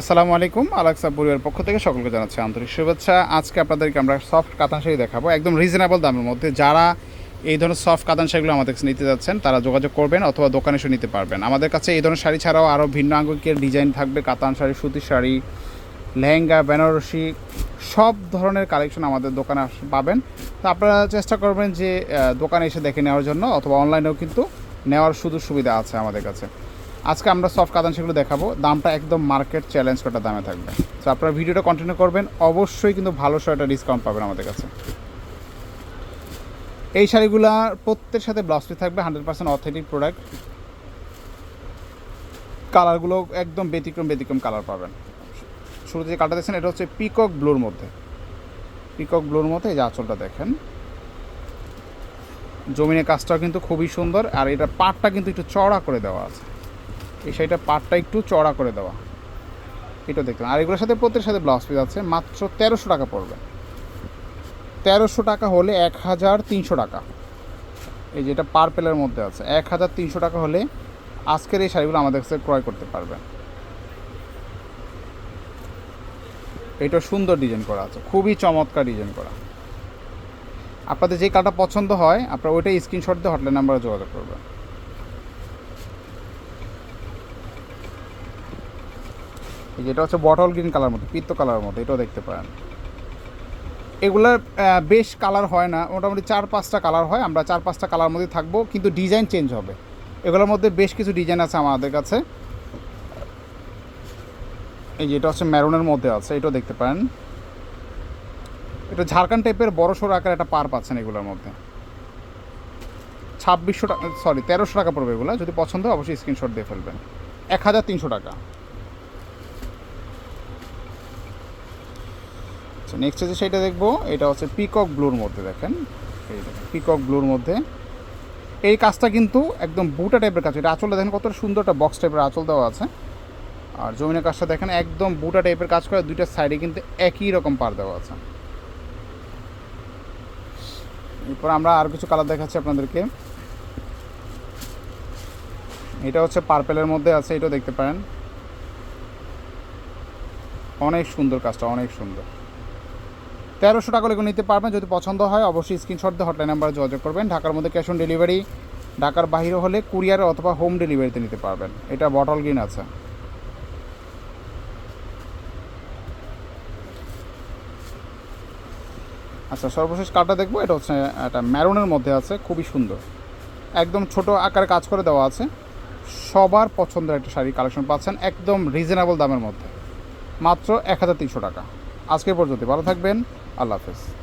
আসসালামু আলাইকুম, আলাক্সা পরিবারের পক্ষ থেকে সকলকে জানাচ্ছি আন্তরিক শুভেচ্ছা। আজকে আপনাদেরকে আমরা সফট কাতান শাড়ি দেখাবো, একদম রিজনেবল দামের মধ্যে। যারা এই ধরনের সফট কাতান শাড়িগুলো আমাদের কাছে নিতে যাচ্ছেন, তারা যোগাযোগ করবেন অথবা দোকানে এসে নিতে পারবেন। আমাদের কাছে এই ধরনের শাড়ি ছাড়াও আরও ভিন্ন আঙ্গিকের ডিজাইন থাকবে, কাতান শাড়ি সুতির শাড়ি, লেহেঙ্গা, বেনারসি, সব ধরনের কালেকশন আমাদের দোকানে পাবেন। তো আপনারা চেষ্টা করবেন যে দোকানে এসে দেখে নেওয়ার জন্য অথবা অনলাইনেও কিন্তু নেওয়ার সুযোগ সুবিধা আছে আমাদের কাছে। আজকে আমরা সফট কাতান সেগুলো দেখাবো। দামটা একদম মার্কেট চ্যালেঞ্জ করা দামে থাকবে। তো আপনারা ভিডিওটা কন্টিনিউ করবেন। অবশ্যই কিন্তু ভালো একটা ডিসকাউন্ট পাবেন আমাদের কাছে। এই শাড়িগুলার প্রত্যেক সাথে ব্লাউজ পিস থাকবে হান্ড্রেড পার্সেন্ট অথেন্টিক প্রোডাক্ট কালারগুলো একদম ব্যতিক্রম ব্যতিক্রম কালার পাবেন। শুরুতে যে কালারটা দেখছেন, এটা হচ্ছে পিকক ব্লুর মধ্যে। পিকক ব্লুর মধ্যে এই যে আঁচলটা দেখেন। জমিনের কাজটাও কিন্তু খুবই সুন্দর, আর এটা পাটটা কিন্তু একটু চড়া করে দেওয়া আছে। এই শাড়িটা পাটটা একটু চড়া করে দেওয়া। এটা দেখলাম। আর এগুলোর সাথে প্রত্যেকের সাথে ব্লাউজ পিস আছে, মাত্র তেরোশো টাকা পড়বে। তেরোশো টাকা হলে এক হাজার তিনশো টাকা। এই যেটা পার্পেলের মধ্যে আছে, এক হাজার তিনশো টাকা হলে আজকের এই শাড়িগুলো আমাদের কাছে ক্রয় করতে পারবেন। এটা সুন্দর ডিজাইন করা আছে, খুবই চমৎকার ডিজাইন করা। আপনাদের যে কালারটা পছন্দ হয়, আপনারা ওইটাই স্ক্রিনশট দিয়ে হটলাইন নাম্বারে যোগাযোগ করবেন। এই যেটা হচ্ছে বটল গ্রিন কালার মধ্যে পিত্ত কালারের মধ্যে এটাও দেখতে পারেন। এগুলার বেশ কালার হয় না, মোটামুটি চার পাঁচটা কালার হয়, আমরা চার পাঁচটা কালার মধ্যে থাকব, কিন্তু ডিজাইন চেঞ্জ হবে। এগুলোর মধ্যে বেশ কিছু ডিজাইন আছে আমাদের কাছে। এই যে এটা হচ্ছে ম্যারুনের মধ্যে আছে, এটাও দেখতে পারেন। এটা ঝাড়খান্ড টাইপের বড় সড়ো আকার একটা পার পাচ্ছেন এগুলোর মধ্যে। ছাব্বিশশো টাকা সরি তেরোশো টাকা পড়বে এগুলো, যদি পছন্দ অবশ্যই স্ক্রিনশট দিয়ে ফেলবেন। এক হাজার তিনশো টাকা। আচ্ছা নেক্সট যে সেটা দেখব, এটা হচ্ছে পিকক ব্লুর মধ্যে দেখেন। পিকক ব্লুর মধ্যে। এই কাজটা কিন্তু একদম বুটা টাইপের কাজ। এটা আঁচলটা দেখেন কত সুন্দর একটা বক্স টাইপের আঁচল দেওয়া আছে। আর জমিনের কাজটা দেখেন, একদম বুটা টাইপের কাজ করে দুইটা সাইডে কিন্তু একই রকম পার দেওয়া আছে। এরপর আমরা আর কিছু কালার দেখাচ্ছি আপনাদেরকে। এটা হচ্ছে পার্পেলের মধ্যে আছে, এটাও দেখতে পারেন। অনেক সুন্দর কাজটা, অনেক সুন্দর। তেরোশো টাকা লেগে নিতে পারবেন। যদি পছন্দ হয়, অবশ্যই স্ক্রিনশট দিয়ে হটলাইন নাম্বারে যোগাযোগ করবেন। ঢাকার মধ্যে ক্যাশ অন ডেলিভারি ঢাকার বাইরে হলে কুরিয়ারে অথবা হোম ডেলিভারিতে নিতে পারবেন। এটা বটল গ্রিন আছে। আচ্ছা সর্বশেষ কার্ডটা দেখব। এটা হচ্ছে একটা ম্যারুনের মধ্যে আছে। খুবই সুন্দর। একদম ছোট আকারে কাজ করে দেওয়া আছে। সবার পছন্দের একটা শাড়ি কালেকশন পাচ্ছেন একদম রিজনেবল দামের মধ্যে। মাত্র এক হাজার তিনশো টাকা। আজকে পর্যন্ত ভালো থাকবেন। আল্লাহ হাফেজ।